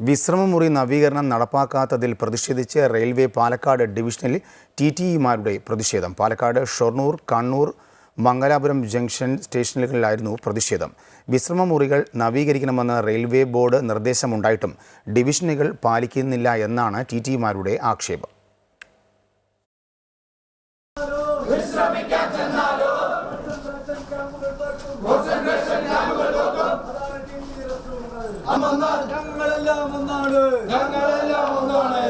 വിശ്രമമുറി നവീകരണം നടപ്പാക്കാത്തതിൽ പ്രതിഷേധിച്ച് റെയിൽവേ പാലക്കാട് ഡിവിഷനിൽ ടി ടി ഇമാരുടെ പ്രതിഷേധം. പാലക്കാട് ഷൊർണൂർ കണ്ണൂർ മംഗലാപുരം ജംഗ്ഷൻ സ്റ്റേഷനുകളിലായിരുന്നു പ്രതിഷേധം. വിശ്രമമുറികൾ നവീകരിക്കണമെന്ന് റെയിൽവേ ബോർഡ് നിർദ്ദേശമുണ്ടായിട്ടും ഡിവിഷനുകൾ പാലിക്കുന്നില്ല എന്നാണ് ടി ടി ഇമാരുടെ ആക്ഷേപം. ഞങ്ങളെല്ലാം ഒന്നാണ്. ഞങ്ങളെല്ലാം ഒന്നാണ്.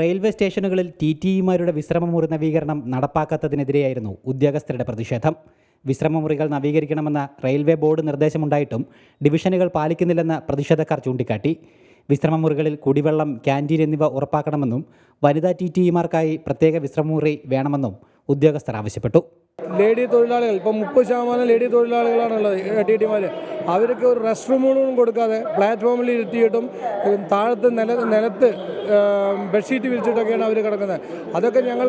റെയിൽവേ സ്റ്റേഷനുകളിൽ ടി ടി ഇമാരുടെ വിശ്രമമുറി നവീകരണം നടപ്പാക്കാത്തതിനെതിരെയായിരുന്നു ഉദ്യോഗസ്ഥരുടെ പ്രതിഷേധം. വിശ്രമമുറികൾ നവീകരിക്കണമെന്ന റെയിൽവേ ബോർഡ് നിർദ്ദേശമുണ്ടായിട്ടും ഡിവിഷനുകൾ പാലിക്കുന്നില്ലെന്ന് പ്രതിഷേധക്കാർ ചൂണ്ടിക്കാട്ടി. വിശ്രമമുറികളിൽ കുടിവെള്ളം ക്യാന്റീൻ എന്നിവ ഉറപ്പാക്കണമെന്നും വനിതാ ടി ടി ഇമാർക്കായി പ്രത്യേക വിശ്രമമുറി വേണമെന്നും ഉദ്യോഗസ്ഥർ ആവശ്യപ്പെട്ടു. ലേഡി തൊഴിലാളികൾ ഇപ്പം മുപ്പത് ശതമാനം ലേഡി തൊഴിലാളികളാണുള്ളത് ടി ടിമാർ അവർക്ക് ഒരു റെസ്റ്റ് റൂമുകളും കൊടുക്കാതെ പ്ലാറ്റ്ഫോമിൽ ഇരുത്തിയിട്ടും താഴത്ത് നില നിലത്ത് ബെഡ്ഷീറ്റ് വിരിച്ചിട്ടൊക്കെയാണ് അവർ കിടക്കുന്നത്. അതൊക്കെ ഞങ്ങൾ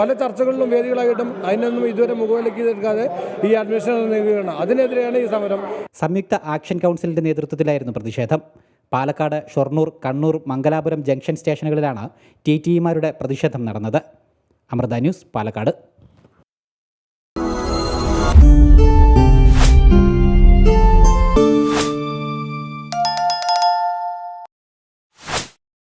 പല ചർച്ചകളിലും വേദികളായിട്ടും അതിനൊന്നും ഇതുവരെ മുഖവിലക്ക് എടുക്കാതെ ഈ അഡ്മിഷൻ നൽകുകയാണ്. അതിനെതിരെയാണ് ഈ സമരം. സംയുക്ത ആക്ഷൻ കൗൺസിലിന്റെ നേതൃത്വത്തിലായിരുന്നു പ്രതിഷേധം. പാലക്കാട് ഷൊർണൂർ കണ്ണൂർ മംഗലാപുരം ജംഗ്ഷൻ സ്റ്റേഷനുകളിലാണ് ടി ടി ഇമാരുടെ പ്രതിഷേധം നടന്നത്. അമൃത ന്യൂസ് പാലക്കാട്.